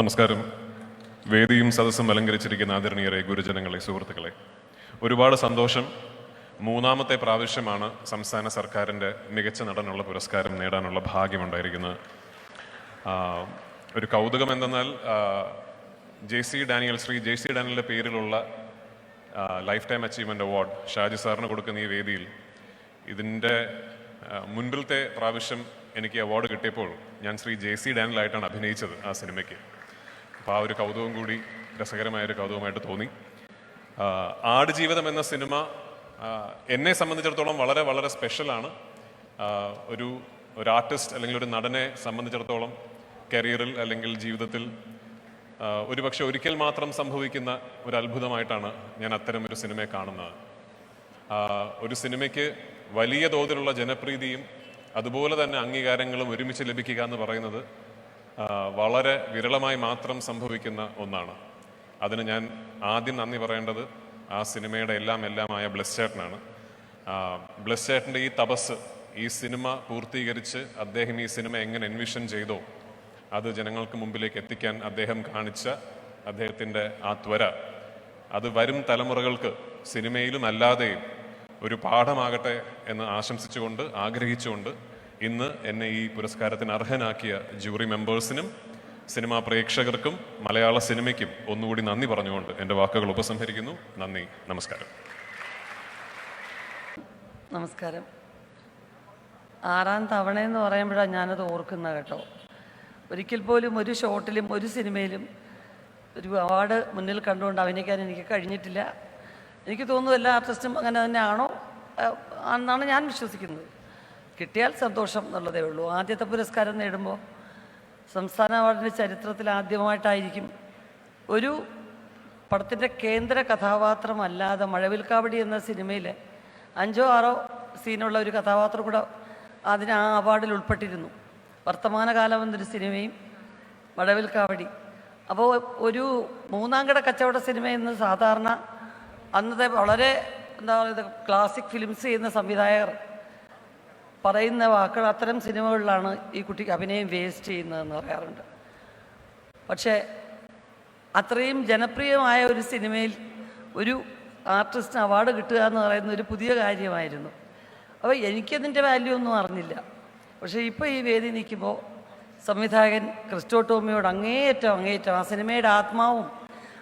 നമസ്കാരം. വേദിയും സദസ്സും അലങ്കരിച്ചിരിക്കുന്ന ആദരണീയരെ ഗുരുജനങ്ങളെ സുഹൃത്തുക്കളെ. ഒരുപാട് സന്തോഷം. മൂന്നാമത്തെ പ്രാവശ്യമാണ് സംസ്ഥാന സർക്കാരിന്റെ മികച്ച നടനുള്ള പുരസ്കാരം നേടാനുള്ള ഭാഗ്യമുണ്ടായിരിക്കുന്നത്. ഒരു കൗതുകം എന്തെന്നാൽ J C Daniel Shri J C ഡാനിയലിന്റെ പേരിലുള്ള lifetime achievement award Shaji സാറിന് കൊടുക്കുന്ന ഈ വേദിയിൽ ഇതിന്റെ മുൻപിലത്തെ പ്രാവശ്യം എനിക്ക് അവാർഡ് കിട്ടിയപ്പോൾ ഞാൻ ശ്രീ ജെ സി ഡാനിലായിട്ടാണ് അഭിനയിച്ചത് ആ സിനിമയ്ക്ക്. അപ്പോൾ ആ ഒരു കൗതുകം കൂടി രസകരമായ ഒരു കൗതുകമായിട്ട് തോന്നി. ആട് ആടുജീവിതം എന്ന സിനിമ എന്നെ സംബന്ധിച്ചിടത്തോളം വളരെ വളരെ സ്പെഷ്യലാണ്. ഒരു ഒരു ആർട്ടിസ്റ്റ് അല്ലെങ്കിൽ ഒരു നടനെ സംബന്ധിച്ചിടത്തോളം കരിയറിൽ അല്ലെങ്കിൽ ജീവിതത്തിൽ ഒരു ഒരുപക്ഷെ ഒരിക്കൽ മാത്രം സംഭവിക്കുന്ന ഒരു അത്ഭുതമായിട്ടാണ് ഞാൻ അത്തരം ഒരു സിനിമയെ കാണുന്നത്. ഒരു സിനിമയ്ക്ക് വലിയ തോതിലുള്ള ജനപ്രീതിയും അതുപോലെ തന്നെ അംഗീകാരങ്ങളും ഒരുമിച്ച് ലഭിക്കുക എന്ന് പറയുന്നത് വളരെ വിരളമായി മാത്രം സംഭവിക്കുന്ന ഒന്നാണ്. അതിന് ഞാൻ ആദ്യം നന്ദി പറയേണ്ടത് ആ സിനിമയുടെ എല്ലാം എല്ലാമായ ബ്ലസ് ചേട്ടനാണ്. ആ, ബ്ലസ് ചേട്ടന്റെ ഈ തപസ് ഈ സിനിമ പൂർത്തീകരിച്ച് അദ്ദേഹം ഈ സിനിമ എങ്ങനെ എൻവിഷൻ ചെയ്തോ അത് ജനങ്ങൾക്ക് മുമ്പിലേക്ക് എത്തിക്കാൻ അദ്ദേഹം കാണിച്ച അദ്ദേഹത്തിന്റെ ആ ത്വര അത് വരും തലമുറകൾക്ക് സിനിമയിലും അല്ലാതെയും ഒരു പാഠമാകട്ടെ എന്ന് ആശംസിച്ചുകൊണ്ട് ആഗ്രഹിച്ചുകൊണ്ട് ഇന്ന് എന്നെ ഈ പുരസ്കാരത്തിന് അർഹനാക്കിയ ജൂറി മെമ്പേഴ്സിനും സിനിമാ പ്രേക്ഷകർക്കും മലയാള സിനിമയ്ക്കും ഒന്നുകൂടി നന്ദി പറഞ്ഞുകൊണ്ട് എന്റെ വാക്കുകൾ ഉപസംഹരിക്കുന്നു. നന്ദി. നമസ്കാരം. നമസ്കാരം. ആറാം തവണയെന്ന് പറയുമ്പോഴാണ് ഞാനത് ഓർക്കുന്നത് കേട്ടോ. ഒരിക്കൽ പോലും ഒരു ഷോട്ടിലും ഒരു സിനിമയിലും ഒരു അവാർഡ് മുന്നിൽ കണ്ടുകൊണ്ട് അഭിനയിക്കാൻ എനിക്ക് കഴിഞ്ഞിട്ടില്ല. എനിക്ക് തോന്നുന്നു എല്ലാ ആർട്ടിസ്റ്റും അങ്ങനെ തന്നെയാണോ? എന്നാണ് ഞാൻ വിശ്വസിക്കുന്നത്. കിട്ടിയാൽ സന്തോഷം എന്നുള്ളതേ ഉള്ളൂ. ആദ്യത്തെ പുരസ്കാരം നേടുമ്പോൾ സംസ്ഥാന അവാർഡിന്റെ ചരിത്രത്തിൽ ആദ്യമായിട്ടായിരിക്കും ഒരു പടത്തിന്റെ കേന്ദ്ര കഥാപാത്രമല്ലാതെ മഴവിൽക്കാവടി എന്ന സിനിമയിൽ അഞ്ചോ ആറോ സീനുള്ള ഒരു കഥാപാത്രം കൂടെ അതിന് ആ അവാർഡിൽ ഉൾപ്പെട്ടിരുന്നു. വർത്തമാനകാലം എന്നൊരു സിനിമയും മഴവിൽക്കാവടി അപ്പോൾ ഒരു മൂന്നാം കിട കച്ചവട സിനിമ എന്ന് സാധാരണ അന്നത്തെ വളരെ എന്താ പറയുക ക്ലാസിക് ഫിലിംസ് ചെയ്യുന്ന സംവിധായകർ പറയുന്ന വാക്കുകൾ അത്തരം സിനിമകളിലാണ് ഈ കുട്ടിക്ക് അഭിനയം വേസ്റ്റ് ചെയ്യുന്നതെന്ന് പറയാറുണ്ട്. പക്ഷേ അത്രയും ജനപ്രിയമായ ഒരു സിനിമയിൽ ഒരു ആർട്ടിസ്റ്റിന് അവാർഡ് കിട്ടുക എന്ന് പറയുന്ന ഒരു പുതിയ കാര്യമായിരുന്നു. അപ്പോൾ എനിക്കതിന്റെ വാല്യൂ ഒന്നും അറിഞ്ഞില്ല. പക്ഷേ ഇപ്പോൾ ഈ വേദി നിൽക്കുമ്പോൾ സംവിധായകൻ ക്രിസ്റ്റോ ടോമിയോട് അങ്ങേയറ്റം അങ്ങേയറ്റം ആ സിനിമയുടെ ആത്മാവും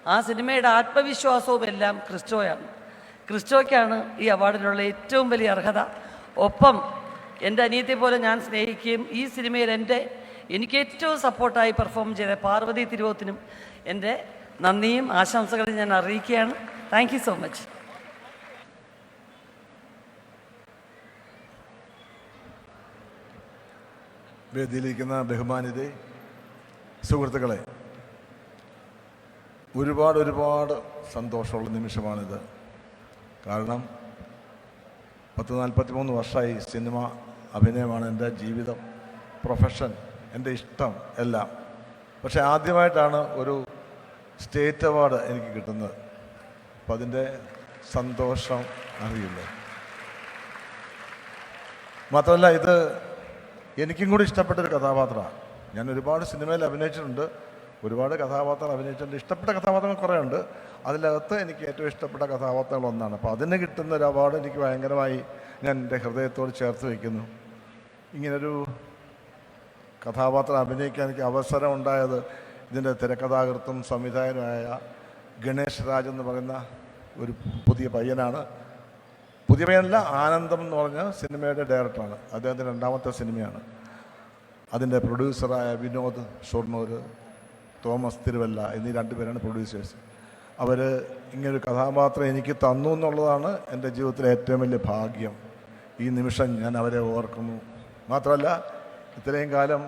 ആ സിനിമയുടെ ആത്മവിശ്വാസവും എല്ലാം ക്രിസ്റ്റോയാണ്. ക്രിസ്റ്റോയ്ക്കാണ് ഈ അവാർഡിനുള്ള ഏറ്റവും വലിയ അർഹത. ഒപ്പം എന്റെ അനിയത്തെ പോലെ ഞാൻ സ്നേഹിക്കുകയും ഈ സിനിമയിൽ എന്റെ എനിക്ക് ഏറ്റവും സപ്പോർട്ടായി പെർഫോം ചെയ്ത പാർവതി തിരുവോത്തിനും എന്റെ നന്ദിയും ആശംസകളും ഞാൻ അറിയിക്കുകയാണ്. താങ്ക് സോ മച്ച് വേദിയിലിരിക്കുന്ന ബഹുമാനിതെ സുഹൃത്തുക്കളെ ഒരുപാട് ഒരുപാട് സന്തോഷമുള്ള നിമിഷമാണിത്. കാരണം പത്ത് നാൽപ്പത്തി മൂന്ന് വർഷമായി സിനിമ അഭിനയമാണ് എന്റെ ജീവിതം പ്രൊഫഷൻ എന്റെ ഇഷ്ടം എല്ലാം. പക്ഷേ ആദ്യമായിട്ടാണ് ഒരു സ്റ്റേറ്റ് അവാർഡ് എനിക്ക് കിട്ടുന്നത്. അപ്പം അതിന്റെ സന്തോഷം അറിയില്ല. മാത്രമല്ല ഇത് എനിക്കും കൂടി ഇഷ്ടപ്പെട്ടൊരു കഥാപാത്രമാണ്. ഞാൻ ഒരുപാട് സിനിമയിൽ അഭിനയിച്ചിട്ടുണ്ട്. ഒരുപാട് കഥാപാത്രങ്ങൾ അഭിനയിച്ചിട്ടുണ്ട്. ഇഷ്ടപ്പെട്ട കഥാപാത്രങ്ങൾ കുറേ ഉണ്ട് അതിലകത്ത് എനിക്ക് ഏറ്റവും ഇഷ്ടപ്പെട്ട കഥാപാത്രങ്ങൾ ഒന്നാണ്. അപ്പോൾ അതിന് കിട്ടുന്ന ഒരു അവാർഡ് എനിക്ക് ഭയങ്കരമായി ഞാൻ എന്റെ ഹൃദയത്തോട് ചേർത്ത് വയ്ക്കുന്നു. ഇങ്ങനൊരു കഥാപാത്രം അഭിനയിക്കാൻ എനിക്ക് അവസരം ഉണ്ടായത് ഇതിന്റെ തിരക്കഥാകൃത്തും സംവിധായകനുമായ ഗണേഷ് രാജ് എന്ന് പറയുന്ന ഒരു പുതിയ പയ്യനാണ്. പുതിയ പയ്യനല്ല ആനന്ദം എന്ന് പറഞ്ഞ സിനിമയുടെ ഡയറക്ടറാണ്. അദ്ദേഹത്തിന്റെ രണ്ടാമത്തെ സിനിമയാണ്. അതിന്റെ പ്രൊഡ്യൂസറായ വിനോദ് ഷൊർണൂർ തോമസ് തിരുവല്ല എന്നീ രണ്ടുപേരാണ് പ്രൊഡ്യൂസേഴ്സ് അവർ ഇങ്ങനൊരു കഥാപാത്രം എനിക്ക് തന്നു എന്നുള്ളതാണ് എന്റെ ജീവിതത്തിലെ ഏറ്റവും വലിയ ഭാഗ്യം. ഈ നിമിഷം ഞാൻ അവരെ ഓർക്കുന്നു. മാത്രമല്ല ഇത്രയും കാലം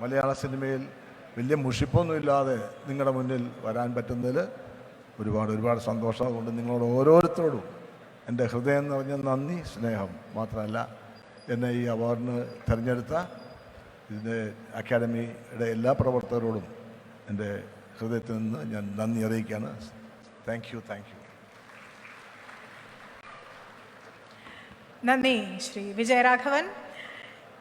മലയാള സിനിമയിൽ വലിയ മുഷിപ്പൊന്നുമില്ലാതെ നിങ്ങളുടെ മുന്നിൽ വരാൻ പറ്റുന്നതിൽ ഒരുപാട് ഒരുപാട് സന്തോഷം. അതുകൊണ്ട് നിങ്ങളോട് ഓരോരുത്തരോടും എന്റെ ഹൃദയം നിറഞ്ഞ നന്ദി സ്നേഹം. മാത്രമല്ല എന്നെ ഈ അവാർഡിന് തിരഞ്ഞെടുത്ത ഇതിന്റെ അക്കാഡമിയുടെ എല്ലാ പ്രവർത്തകരോടും എന്റെ ഹൃദയത്തിൽ നിന്ന് ഞാൻ നന്ദി അറിയിക്കുകയാണ്. താങ്ക് യു താങ്ക് യു നന്ദി ശ്രീ വിജയരാഘവൻ.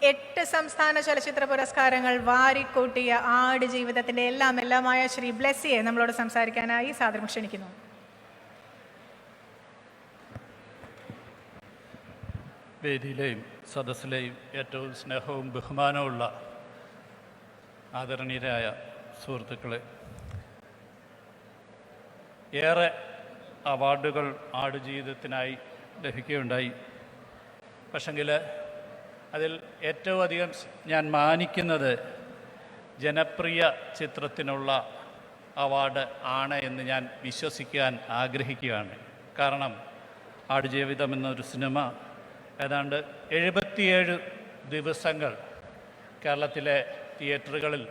എട്ട് സംസ്ഥാന ചലച്ചിത്ര പുരസ്കാരങ്ങൾ വാരിക്കൂട്ടിയ ആട് ജീവിതത്തിന്റെ എല്ലാം എല്ലാമായ ശ്രീ ബ്ലെസ്സിയെ നമ്മളോട് സംസാരിക്കാനായി സാദരം ക്ഷണിക്കുന്നു. വേദിയിലെയും സദസ്സിലെയും ഏറ്റവും സ്നേഹവും ബഹുമാനവുമുള്ള ആദരണീയരായ സുഹൃത്തുക്കളെ ഏറെ അവാർഡുകൾ ആടുജീവിതത്തിനായി ലഭിക്കുകയുണ്ടായി. പക്ഷെങ്കിൽ അതിൽ ഏറ്റവും അധികം ഞാൻ മാനിക്കുന്നത് ജനപ്രിയ ചിത്രത്തിനുള്ള അവാർഡ് ആണ് എന്ന് ഞാൻ വിശ്വസിക്കാൻ ആഗ്രഹിക്കുകയാണ്. കാരണം ആടുജീവിതം എന്നൊരു സിനിമ ഏതാണ്ട് എഴുപത്തിയേഴ് ദിവസങ്ങൾ കേരളത്തിലെ തിയേറ്ററുകളിൽ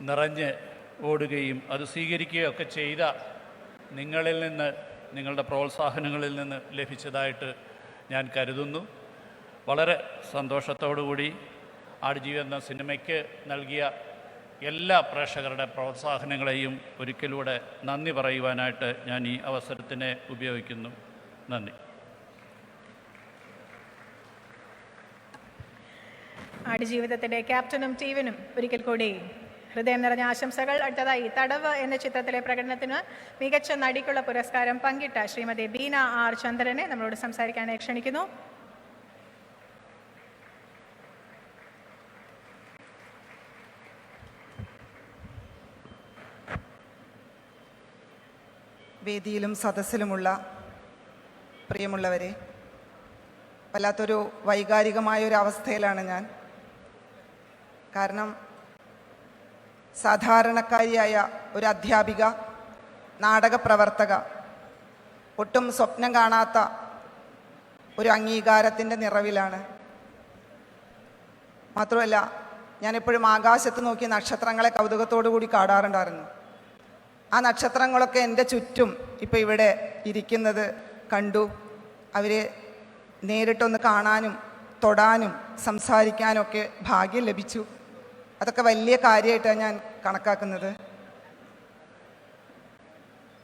നിറഞ്ഞ് ഓടുകയും അത് സ്വീകരിക്കുകയൊക്കെ ചെയ്ത നിങ്ങളിൽ നിന്ന് നിങ്ങളുടെ പ്രോത്സാഹനങ്ങളിൽ നിന്ന് ലഭിച്ചതായിട്ട് ഞാൻ കരുതുന്നു. വളരെ സന്തോഷത്തോടുകൂടി ആടുജീവി എന്ന സിനിമയ്ക്ക് നൽകിയ എല്ലാ പ്രേക്ഷകരുടെ പ്രോത്സാഹനങ്ങളെയും ഒരിക്കലൂടെ നന്ദി പറയുവാനായിട്ട് ഞാൻ ഈ അവസരത്തിനെ ഉപയോഗിക്കുന്നു. നന്ദി. ആടുജീവിതത്തിന്റെ ക്യാപ്റ്റനും ടീവനും ഒരിക്കൽ കൂടി ഹൃദയം നിറഞ്ഞ ആശംസകൾ. അടുത്തതായി തടവ് എന്ന ചിത്രത്തിലെ പ്രകടനത്തിന് മികച്ച നടിക്കുള്ള പുരസ്കാരം പങ്കിട്ട ശ്രീമതി ബീന ആർ ചന്ദ്രനെ നമ്മളോട് സംസാരിക്കാനായി ക്ഷണിക്കുന്നു. വേദിയിലും സദസ്സിലുമുള്ള പ്രിയമുള്ളവരെ വല്ലാത്തൊരു വൈകാരികമായ ഒരു അവസ്ഥയിലാണ് ഞാൻ. കാരണം സാധാരണക്കാരിയായ ഒരു അധ്യാപിക നാടകപ്രവർത്തക ഒട്ടും സ്വപ്നം കാണാത്ത ഒരു അംഗീകാരത്തിന്റെ നിറവിലാണ്. മാത്രമല്ല ഞാനെപ്പോഴും ആകാശത്ത് നോക്കി നക്ഷത്രങ്ങളെ കൗതുകത്തോടു കൂടി കാടാറുണ്ടായിരുന്നു. ആ നക്ഷത്രങ്ങളൊക്കെ എന്റെ ചുറ്റും ഇപ്പോൾ ഇവിടെ ഇരിക്കുന്നത് കണ്ടു. അവരെ നേരിട്ടൊന്ന് കാണാനും തൊടാനും സംസാരിക്കാനൊക്കെ ഭാഗ്യം ലഭിച്ചു. അതൊക്കെ വലിയ കാര്യമായിട്ടാണ് ഞാൻ കണക്കാക്കുന്നത്.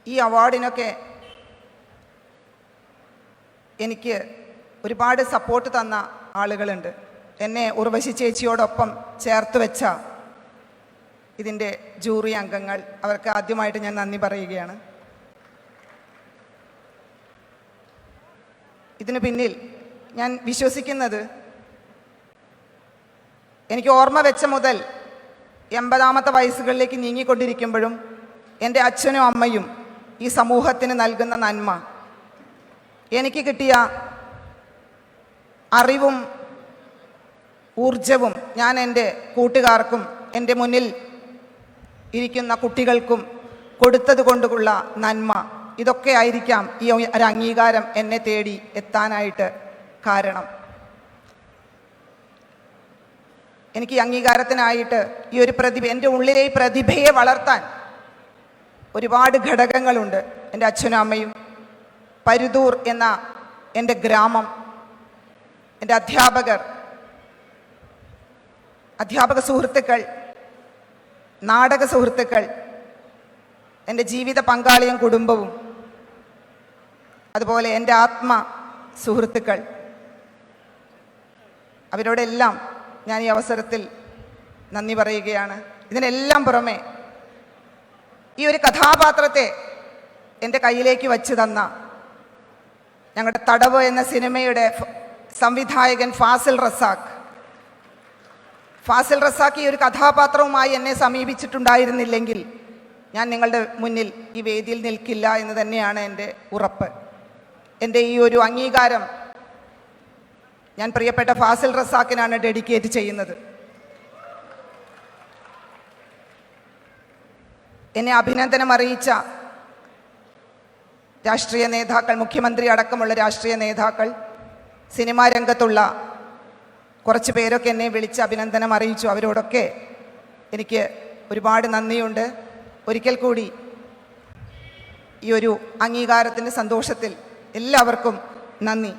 ഈ അവാർഡിനൊക്കെ എനിക്ക് ഒരുപാട് സപ്പോർട്ട് തന്ന ആളുകളുണ്ട്. എന്നെ ഉർവശി ചേച്ചിയോടൊപ്പം ചേർത്ത് വെച്ച ഇതിന്റെ ജൂറി അംഗങ്ങൾ അവർക്ക് ആദ്യമായിട്ട് ഞാൻ നന്ദി പറയുകയാണ്. ഇതിനു പിന്നിൽ ഞാൻ വിശ്വസിക്കുന്നത് എനിക്ക് ഓർമ്മ വെച്ച മുതൽ എൺപതാമത്തെ വയസ്സുകളിലേക്ക് നീങ്ങിക്കൊണ്ടിരിക്കുമ്പോഴും എന്റെ അച്ഛനും അമ്മയും ഈ സമൂഹത്തിന് നൽകുന്ന നന്മ. എനിക്ക് കിട്ടിയ അറിവും ഊർജവും ഞാൻ എന്റെ കൂട്ടുകാർക്കും എന്റെ മുന്നിൽ ഇരിക്കുന്ന കുട്ടികൾക്കും കൊടുത്തത് കൊണ്ടുള്ള നന്മ. ഇതൊക്കെ ആയിരിക്കാം ഈ ഒരു അംഗീകാരം എന്നെ തേടി എത്താനായിട്ട് കാരണം. എനിക്ക് അംഗീകാരത്തിനായിട്ട് ഈ ഒരു പ്രതിഭ എന്റെ ഉള്ളിലെ ഈ പ്രതിഭയെ വളർത്താൻ ഒരുപാട് ഘടകങ്ങളുണ്ട്. എന്റെ അച്ഛനും അമ്മയും പരുതൂർ എന്ന എന്റെ ഗ്രാമം എന്റെ അധ്യാപകർ അധ്യാപക സുഹൃത്തുക്കൾ നാടക സുഹൃത്തുക്കൾ എന്റെ ജീവിത പങ്കാളിയും കുടുംബവും അതുപോലെ എന്റെ ആത്മ സുഹൃത്തുക്കൾ അവരോടെല്ലാം ഞാൻ ഈ അവസരത്തിൽ നന്ദി പറയുകയാണ്. ഇതിനെല്ലാം പുറമെ ഈ ഒരു കഥാപാത്രത്തെ എന്റെ കയ്യിലേക്ക് വച്ചു തന്ന ഞങ്ങളുടെ തടവ് എന്ന സിനിമയുടെ സംവിധായകൻ ഫാസിൽ റസാഖ്. ഫാസിൽ റസാഖ് ഈ ഒരു കഥാപാത്രവുമായി എന്നെ സമീപിച്ചിട്ടുണ്ടായിരുന്നില്ലെങ്കിൽ ഞാൻ നിങ്ങളുടെ മുന്നിൽ ഈ വേദിയിൽ നിൽക്കില്ല എന്ന് തന്നെയാണ് എന്റെ ഉറപ്പ്. എന്റെ ഈ ഒരു അംഗീകാരം ഞാൻ പ്രിയപ്പെട്ട ഫാസിൽ റസാക്കിനാണ് ഡെഡിക്കേറ്റ് ചെയ്യുന്നത്. എന്നെ അഭിനന്ദനം അറിയിച്ച രാഷ്ട്രീയ നേതാക്കൾ മുഖ്യമന്ത്രി അടക്കമുള്ള രാഷ്ട്രീയ നേതാക്കൾ സിനിമാ രംഗത്തുള്ള കുറച്ച് പേരൊക്കെ എന്നെ വിളിച്ച് അഭിനന്ദനം അറിയിച്ചു. അവരോടൊക്കെ എനിക്ക് ഒരുപാട് നന്ദിയുണ്ട്. ഒരിക്കൽ കൂടി ഈ ഒരു അംഗീകാരത്തിന്റെ സന്തോഷത്തിൽ എല്ലാവർക്കും നന്ദി.